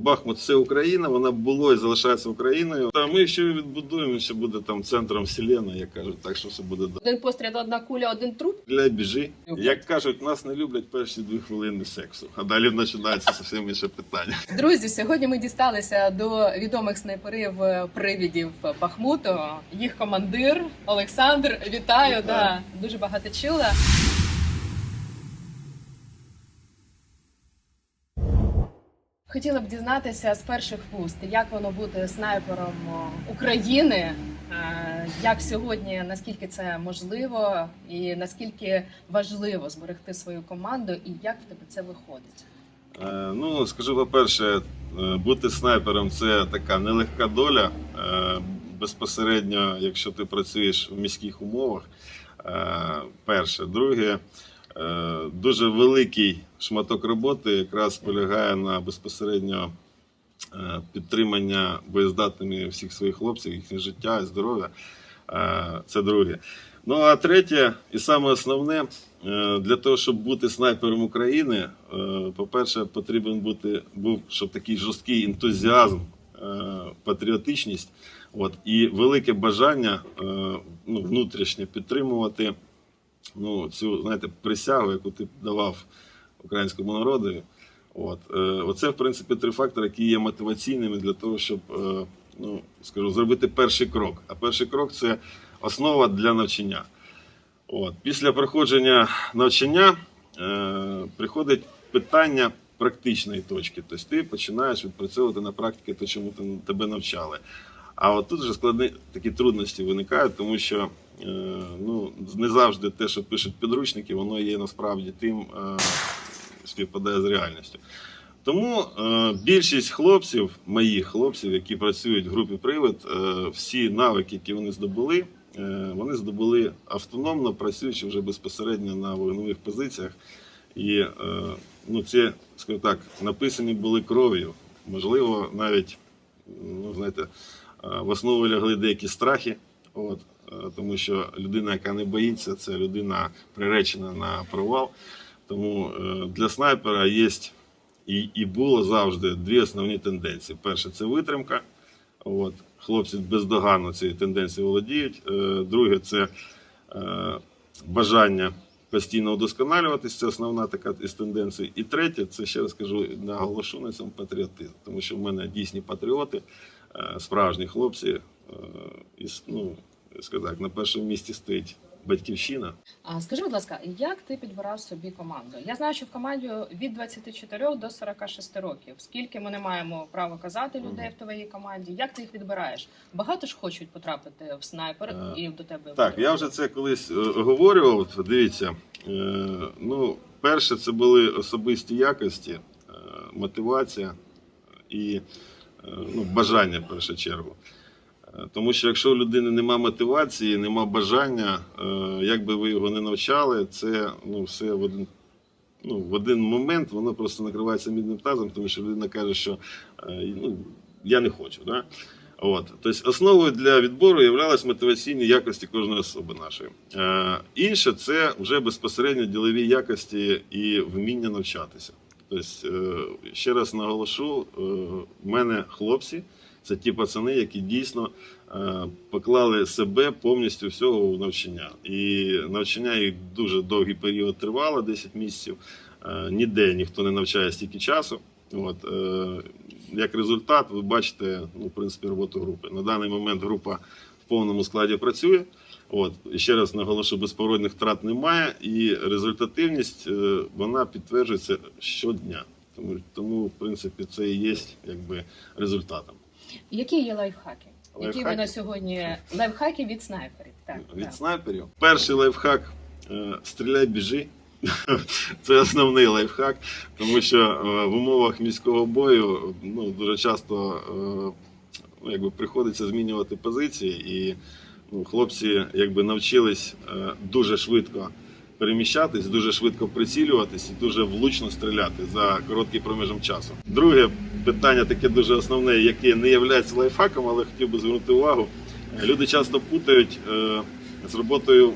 Бахмут це Україна, вона було і залишається Україною. Та ми ще відбудуємо, ще буде там центром вселенної, як кажуть, так що все буде добре. Один постріл, одна куля, один труп. Для біжи. Як кажуть, нас не люблять перші дві хвилини сексу, а далі починається зовсім інше питання. Друзі, сьогодні ми дісталися до відомих снайперів е, привідів Бахмуту. Їх командир Олександр. Вітаю, Вітаю. Да, дуже багато чула. Хотіла б дізнатися з перших вуст, як воно бути снайпером України, е, як сьогодні, наскільки це можливо, і наскільки важливо зберегти свою команду, і як в тебе це виходить? Е, Ну, скажу по-перше, е, бути снайпером це така нелегка доля. Безпосередньо, якщо ти працюєш в міських умовах. Перше. Друге, дуже великий шматок роботи якраз полягає на безпосередньо е, підтримання боєздатними всіх своїх хлопців, їхнє життя і здоров'я. Е, Це друге. Ну а третє, і саме основне, е, для того, щоб бути снайпером України, по-перше, потрібен бути був щоб такий жорсткий ентузіазм, патріотичність, от, і велике бажання ну, внутрішнє підтримувати ну, цю знаєте, присягу, яку ти давав українському народу. От, е, оце, в принципі, три фактори, які є мотиваційними для того, щоб е, ну, скажу, зробити перший крок. А перший крок це основа для навчання. От. Після проходження навчання е, приходить питання практичної точки. Тобто ти починаєш відпрацьовувати на практиці те, чому ти- тебе навчали. А от тут вже складні такі трудності виникають, тому що ну, не завжди те, що пишуть підручники, воно є насправді тим, співпадає з реальністю. Тому е, більшість хлопців, моїх хлопців, які працюють в групі Привид, е, всі навики, які вони здобули, е, вони здобули автономно, працюючи вже безпосередньо на вогневих позиціях. І е, ну, це, скажімо так, написані були кров'ю. Можливо, навіть ну, знаєте, е, в основу лягли деякі страхи. От, е, тому що людина, яка не боїться, це людина приречена на провал. Тому е, для снайпера є і, і було завжди дві основні тенденції. Перше це витримка. От, хлопці бездоганно цією тенденцією володіють. Е, Друге це е, бажання постійно удосконалюватися. Це основна така із тенденцій. І третє, це ще раз кажу, наголошу на цьому патріотизм. Тому що в мене дійсні патріоти, е, справжні хлопці. ну, скажу так, на першому місці стоїть батьківщина. А скажи, будь ласка, як ти підбирав собі команду? Я знаю, що в команді від 24 до 46 років. Скільки ми не маємо права казати людей в твоїй команді? Як ти їх відбираєш? Багато ж хочуть потрапити в снайпер Е, і до тебе. Так, я вже це колись е, оговорював. Дивіться, е, ну, перше, це були особисті якості, мотивація і ну, бажання в першу чергу. Тому що якщо у людини нема мотивації, нема бажання, е, як би ви його не навчали, це ну, все в один, ну, в один момент воно просто накривається мідним тазом, тому що людина каже, що е, ну, я не хочу. Да? От. Тобто основою для відбору являлись мотиваційні якості кожної особи нашої. Е, інше це вже безпосередньо ділові якості і вміння навчатися. Тобто, ще раз наголошу, в мене хлопці це ті пацани, які дійсно е, поклали себе повністю всього в навчання. І навчання їх дуже довгий період тривало, 10 місяців. Е, ніде ніхто не навчає стільки часу. От, е, як результат, ви бачите, ну, в принципі, роботу групи. На даний момент група в повному складі працює. От, і ще раз наголошу, безповоротних втрат немає, і результативність вона підтверджується щодня. Тому, тому, в принципі, це і є якби, результатом. Які є лайфхаки? Які ви на сьогодні лайфхаки від снайперів? Так, Від так. снайперів. Перший лайфхак е, стріляй, біжи. Це основний лайфхак, тому що е, в умовах міського бою ну, дуже часто е, ну, якби, приходиться змінювати позиції, і ну, хлопці якби, навчились дуже швидко переміщатись, дуже швидко прицілюватись і дуже влучно стріляти за короткий проміжок часу. Друге питання таке дуже основне, яке не є лайфхаком, але хотів би звернути увагу. Люди часто путають е, з роботою е,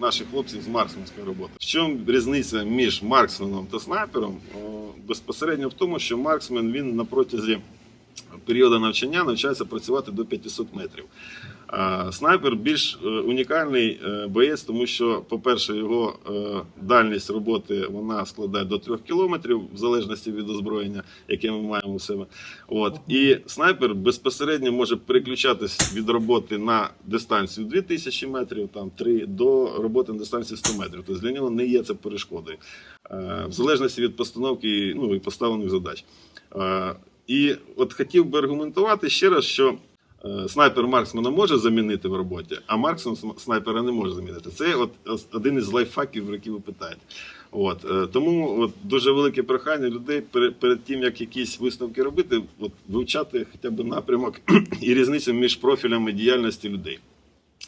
наших хлопців з марксменської роботи. В чому різниця між марксменом та снайпером? О, Безпосередньо в тому, що марксмен він на протязі періоду навчання навчається працювати до 500 метрів. Снайпер більш е, унікальний е, боєць, тому що, по-перше, його е, дальність роботи вона складає до 3 кілометрів, в залежності від озброєння, яке ми маємо у себе. От. І снайпер безпосередньо може переключатись від роботи на дистанцію 2000 метрів, там 3, до роботи на дистанції 100 метрів. Тобто для нього не є це перешкодою. В залежності від постановки ну, і поставлених задач. І от хотів би аргументувати ще раз, що е, снайпер Марксмана може замінити в роботі, а Марксман снайпера не може замінити. Це от один із лайфхаків, про які ви питаєте. От, е, тому от, дуже велике прохання людей перед, тим, як якісь висновки робити, от, вивчати хоча б напрямок і різницю між профілями діяльності людей.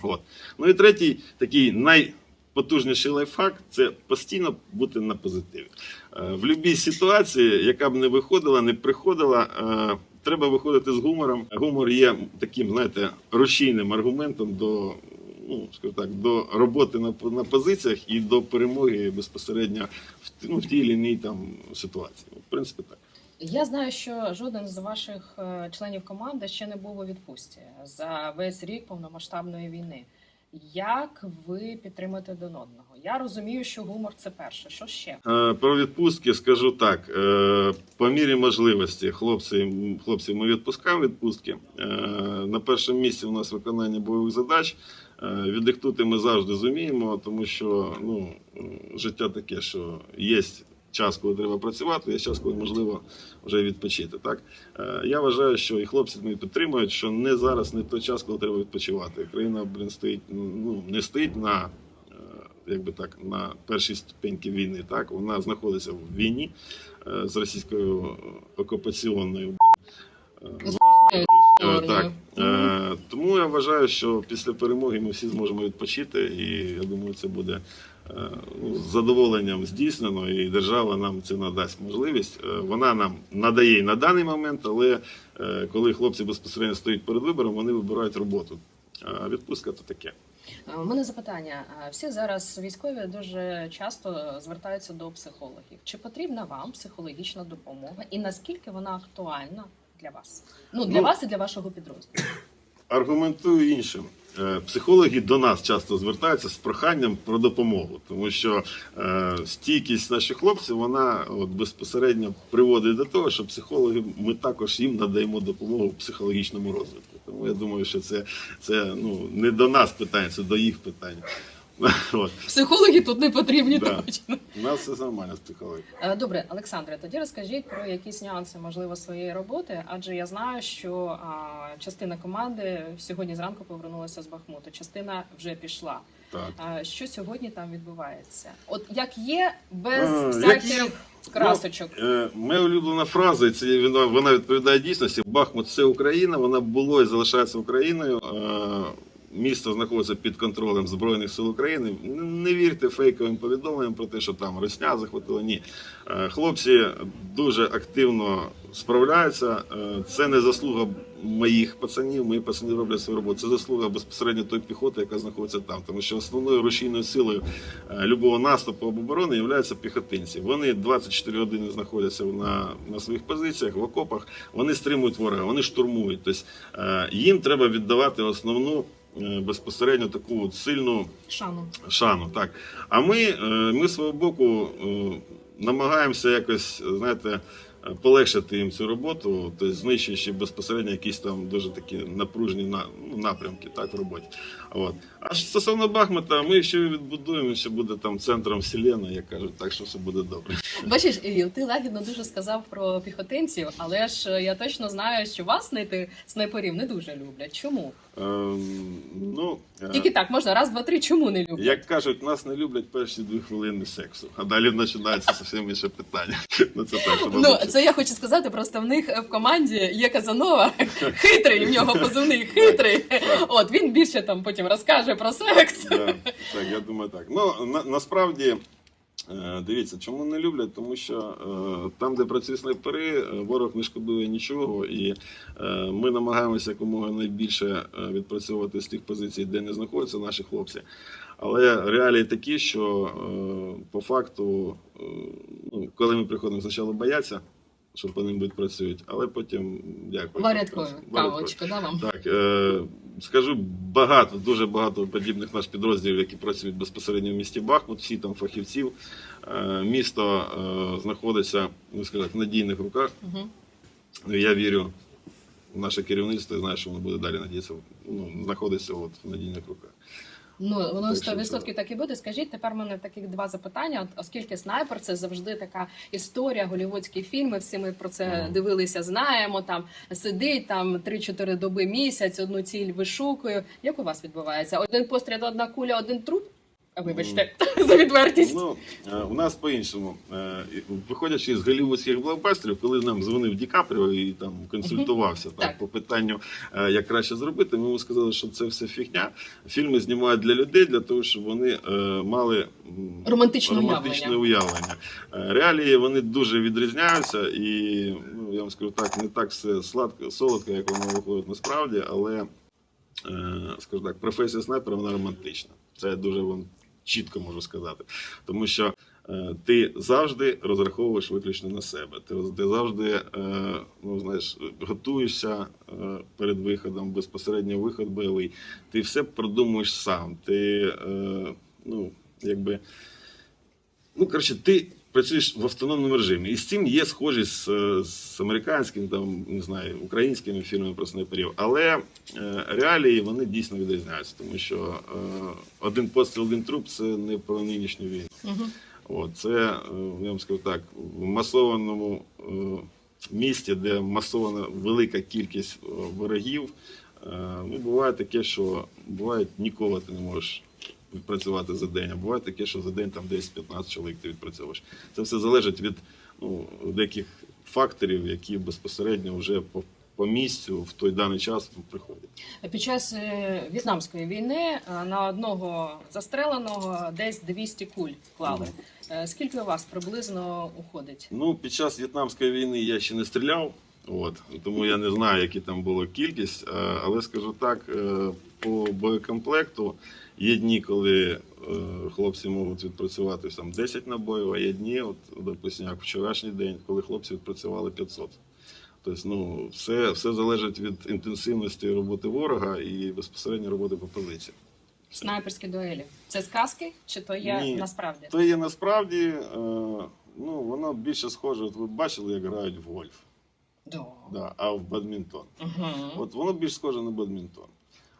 От. Ну і третій такий найпотужніший лайфхак це постійно бути на позитиві. Е, В будь-якій ситуації, яка б не виходила, не приходила, е, треба виходити з гумором. Гумор є таким, знаєте, рушійним аргументом до. Ну, скажу так, до роботи на, на позиціях і до перемоги безпосередньо в, ну, в тій чи іншій там ситуації. В принципі, так. Я знаю, що жоден з ваших е, членів команди ще не був у відпустці за весь рік повномасштабної війни. Як ви підтримуєте один одного? Я розумію, що гумор це перше. Що ще? Е, Про відпустки скажу так: е, по мірі можливості, хлопці, хлопців ми відпускаємо відпустки. Е, На першому місці у нас виконання бойових задач. Віддихнути ми завжди зуміємо, тому що ну, життя таке, що є час, коли треба працювати, є час, коли можливо вже відпочити. Так? Е, Я вважаю, що і хлопці мене підтримують, що не зараз, не той час, коли треба відпочивати. Країна блін, стоїть, ну, не стоїть на е, якби так, на першій ступеньки війни. Так? Вона знаходиться в війні е, з російською окупаційною. Так. Тому я вважаю, що після перемоги ми всі зможемо відпочити, і я думаю, це буде ну, з задоволенням здійснено, і держава нам це надасть можливість. Е, Вона нам надає і на даний момент, але е, коли хлопці безпосередньо стоять перед вибором, вони вибирають роботу. А відпустка то таке. Е, У мене запитання. Всі зараз військові дуже часто звертаються до психологів. Чи потрібна вам психологічна допомога, і наскільки вона актуальна для вас? Ну для Ну, вас і для вашого підрозділу. Аргументую іншим. Е, Психологи до нас часто звертаються з проханням про допомогу, тому що е, стійкість наших хлопців вона от, безпосередньо приводить до того, що психологи ми також їм надаємо допомогу в психологічному розвитку. Тому я думаю, що це, це ну, не до нас питання, це до їх питання. Психологи тут не потрібні Да. точно. У нас все нормально з психологією. Е, Добре, Олександре, тоді розкажіть про якісь нюанси можливо своєї роботи, адже я знаю, що а, частина команди сьогодні зранку повернулася з Бахмуту, частина вже пішла. Так. А, що сьогодні там відбувається? От як є, без А, як всяких є. красочок. Е, Моя улюблена фраза, і це вона, вона відповідає дійсності. Бахмут це Україна, вона було і залишається Україною. Місто знаходиться під контролем Збройних сил України. Не- вірте фейковим повідомленням про те, що там Росня захватила. Ні. Е, Хлопці дуже активно справляються. Е, Це не заслуга моїх пацанів. Мої пацани роблять свою роботу. Це заслуга безпосередньо тої піхоти, яка знаходиться там. Тому що основною рушійною силою е, любого наступу або оборони є піхотинці. Вони 24 години знаходяться на, на своїх позиціях, в окопах. Вони стримують ворога, вони штурмують. Тобто їм треба віддавати основну безпосередньо таку от сильну Шану. шану. Так. А ми, е, ми свого боку е, намагаємося якось, знаєте, е, полегшити їм цю роботу, тобто знищуючи безпосередньо якісь там дуже такі напружені на, ну, напрямки так, в роботі. От. А стосовно Бахмута, ми ще відбудуємо, ще буде там центром вселеної, як кажуть, так що все буде добре. Бачиш, Ілля, ти лагідно дуже сказав про піхотинців, але ж е, я точно знаю, що вас знайти снайперів не дуже люблять. Чому? Ем, ну, е, Тільки так можна раз, два, три. Чому не люблять? Як кажуть, нас не люблять перші дві хвилини сексу, а далі починається зовсім інше питання. Ну, це так, Ну, це я хочу сказати, просто в них в команді є Казанова, хитрий, в нього позивний хитрий. От він більше там потім розкаже про секс. Да, так, я думаю, так. Ну на, насправді. е, Дивіться, чому не люблять? Тому що е, там, де працюють снайпери, е, ворог не шкодує нічого, і е, ми намагаємося якомога найбільше е, відпрацьовувати з тих позицій, де не знаходяться наші хлопці. Але реалії такі, що е, по факту, е, ну, коли ми приходимо, спочатку бояться, що по ним будуть працюють, але потім дякую. Варяткою. кавочку, да вам? Так, е, скажу багато, дуже багато подібних наш підрозділів, які працюють безпосередньо в місті Бахмут, всі там фахівців. Е, місто е, знаходиться, ну сказати, в надійних руках. Угу. Я вірю в наше керівництво і знаю, що воно буде далі надіятися, ну, знаходиться от в надійних руках. Ну, воно Так що 100% це- так і буде. Скажіть, тепер в мене таких два запитання. От, оскільки снайпер це завжди така історія, голівудські фільми, всі ми про це Мгм. дивилися, знаємо. Там сидить там 3-4 доби місяць, одну ціль вишукує. Як у вас відбувається? Один постріл, одна куля, один труп? А, Вибачте, за відвертість. Ну, е, у нас по-іншому. Е, Виходячи з голівудських блокбастерів, коли нам дзвонив Ді Капріо і там консультувався Так. так, по питанню, е, як краще зробити, ми йому сказали, що це все фігня. Фільми знімають для людей, для того, щоб вони е, мали Романтичне романтичне уявлення. уявлення. Реалії вони дуже відрізняються, і ну, я вам скажу так, не так все сладко, солодко, як воно виходить насправді, але е, скажу так, професія снайпера вона романтична. Це дуже вам чітко можу сказати. Тому що е, ти завжди розраховуєш виключно на себе. Ти, ти завжди е, ну, знаєш, готуєшся е, перед виходом, безпосередньо виход бойовий. Ти все продумуєш сам. Ти, е, ну, якби, ну, коротше, ти працюєш в автономному режимі. І з цим є схожість з, з американськими, там, не знаю, українськими фільмами про снайперів. Але е, реалії вони дійсно відрізняються, тому що е, один постріл, один труп це не про нинішню війну. Угу. От, це, е, я вам скажу так, в масованому е, місті, де масована велика кількість е, ворогів, е, ну, буває таке, що буває ніколи ти не можеш відпрацювати за день, а буває таке, що за день там 10-15 чоловік ти відпрацьовуєш. Це все залежить від ну, деяких факторів, які безпосередньо вже по, по місцю в той даний час приходять. Під час е, в'єтнамської війни е, на одного застреленого десь 200 куль клали. Е, Скільки у вас приблизно уходить? Ну, під час В'єтнамської війни я ще не стріляв, от, тому я не знаю, які там була кількість. Але скажу так, по боєкомплекту є дні, коли е, хлопці можуть відпрацювати там 10 набоїв, а є дні, от, допустим, як вчорашній день, коли хлопці відпрацювали 500. Тобто, ну, все, все залежить від інтенсивності роботи ворога і безпосередньо роботи по позиції. Снайперські дуелі. Це сказки чи то є Ні. насправді? То є насправді, е, ну, воно більше схоже, от ви бачили, як грають в гольф, Да. да, а в бадмінтон. Угу. От воно більш схоже на бадмінтон.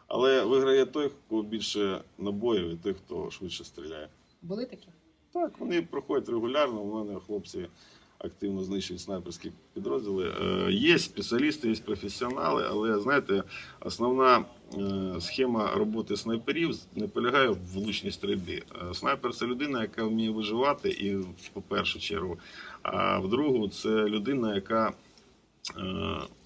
Але виграє той, хто більше набоїв, і той, хто швидше стріляє. Були такі? Так, вони проходять регулярно. У мене хлопці активно знищують снайперські підрозділи. Е, Є спеціалісти, є професіонали, але знаєте, основна е, схема роботи снайперів не полягає в влучній стрільбі. Е, Снайпер це людина, яка вміє виживати, і по першу чергу. А в другу це людина, яка е,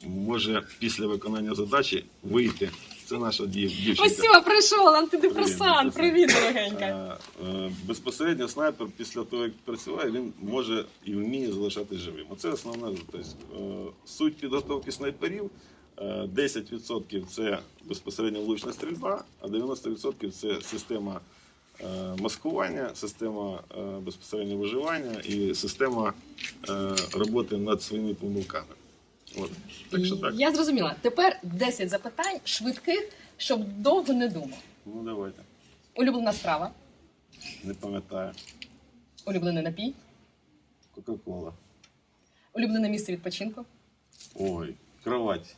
може після виконання задачі вийти. Це наша дів- дівчинка. Ось все, прийшов антидепресант. Привіт, дорогенька. Е, е, Безпосередньо снайпер після того, як працює, він може і вміє залишатись живим. Оце основна тобто, е, суть підготовки снайперів. Е, 10% це безпосередньо влучна стрільба, а 90% це система е, маскування, система е, безпосередньо виживання і система е, роботи над своїми помилками. От. Так що так. Я зрозуміла. Тепер 10 запитань швидких, щоб довго не думав. Ну давайте. Улюблена страва, Не пам'ятаю. улюблений напій, Кока-кола. улюблене місце відпочинку. Ой, кровать.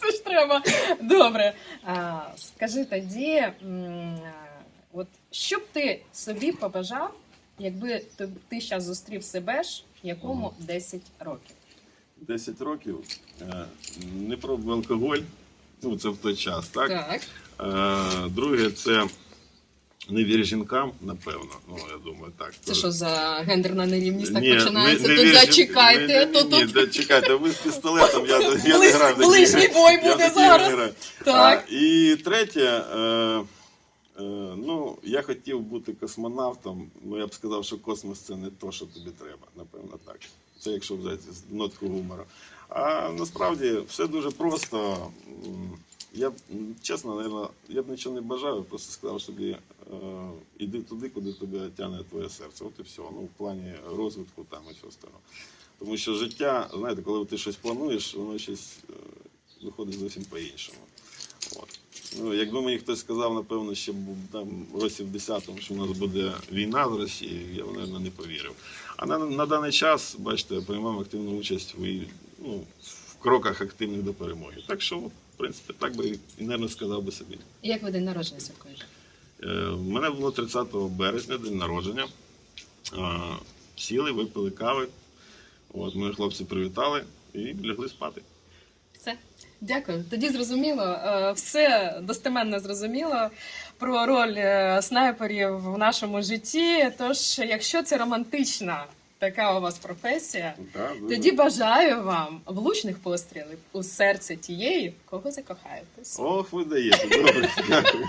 Це ж треба. Добре. А, скажи тоді, м, а, от що б ти собі побажав, якби ти, зараз зустрів себе ж, якому 10 років? 10 років е, не пробував алкоголь. Ну, це в той час, так? Так. Е, Друге, це не вір жінкам, напевно. Ну, я думаю, так. Це що за гендерна нерівність так Ні, починається? не- не тут зачекайте, ні, то ні, ні, тут да, чекайте, ви з пістолетом, я, я не граю. ближній бой буде зараз. Так. А, і третє, е, ну, я хотів бути космонавтом, ну я б сказав, що космос це не то, що тобі треба, напевно так. Це якщо взяти з нотку гумору. А насправді все дуже просто. Я б чесно, наверное, я б нічого не бажав, просто сказав собі, е, іди туди, куди тебе тягне твоє серце. От і все. Ну, в плані розвитку там і все остального. Тому що життя, знаєте, коли ти щось плануєш, воно щось е, виходить зовсім по-іншому. Ну, якби мені хтось сказав, напевно, ще там в році в 10-му, що в нас буде війна з Росією, я б, мабуть, не повірив. А на, на даний час, бачите, я приймав активну участь в, ну, в кроках активних до перемоги. Так що, в принципі, так би і, мабуть, сказав би собі. Як ви день народження святкуєте? Е, У мене було 30 березня, день народження. Е, Сіли, випили кави. От, мої хлопці привітали і лягли спати. Все. Дякую. Тоді зрозуміло, е, все достеменно зрозуміло про роль е, снайперів в нашому житті. Тож, якщо це романтична така у вас професія, дуже. тоді бажаю вам влучних пострілів у серце тієї, в кого закохаєтесь. Ох, ви даєте. Добре, дякую.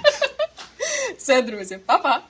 Все, друзі, па-па!